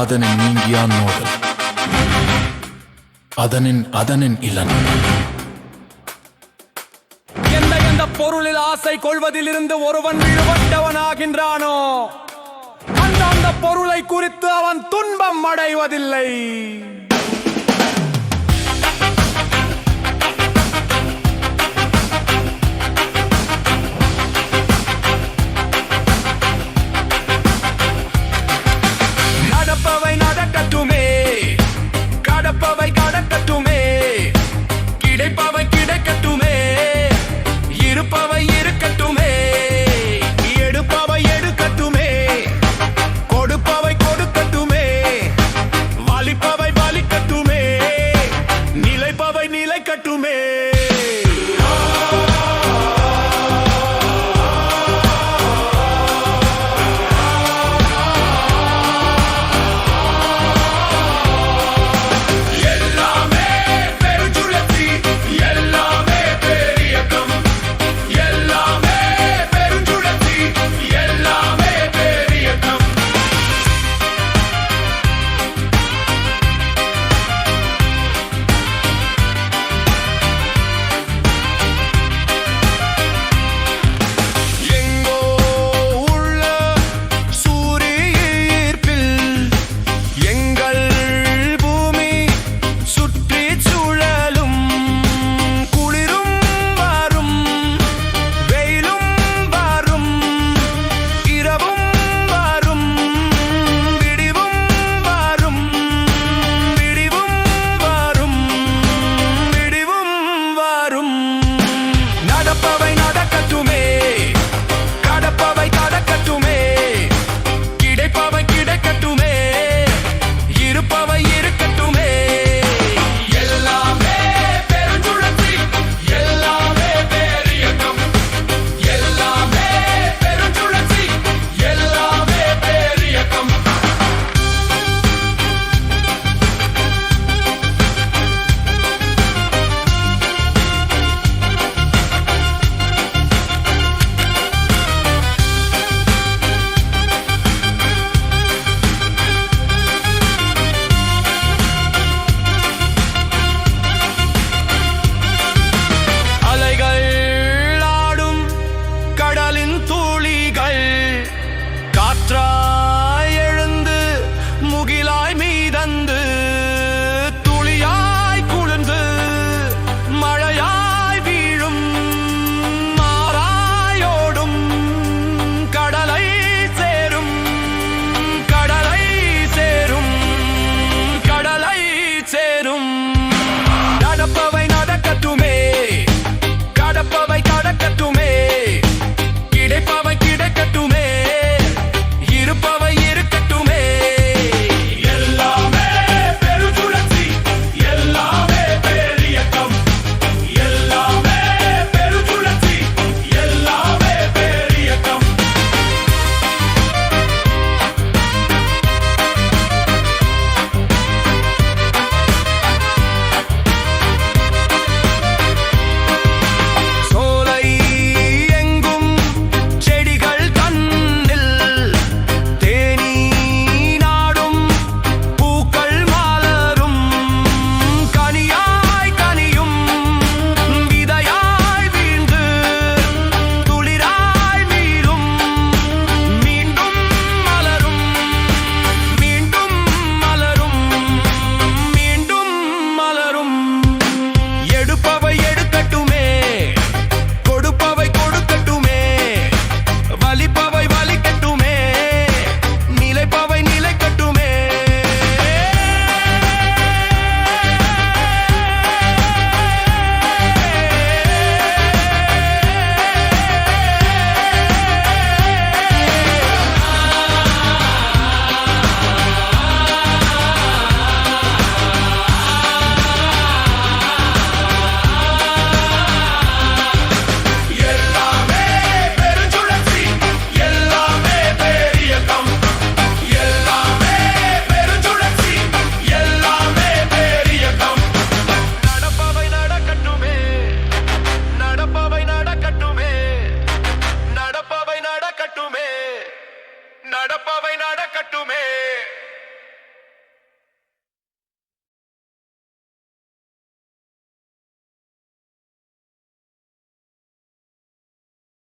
யாதனின் நீங்கியான் நோதல். அதனின் அதனின் இளன். எந்த எந்த பொருளில் ஆசை கொள்வதிலிருந்து ஒருவன் விழுபட்டவனாகின்றானோ அந்த அந்த பொருளை குறித்து அவன் துன்பம் அடைவதில்லை.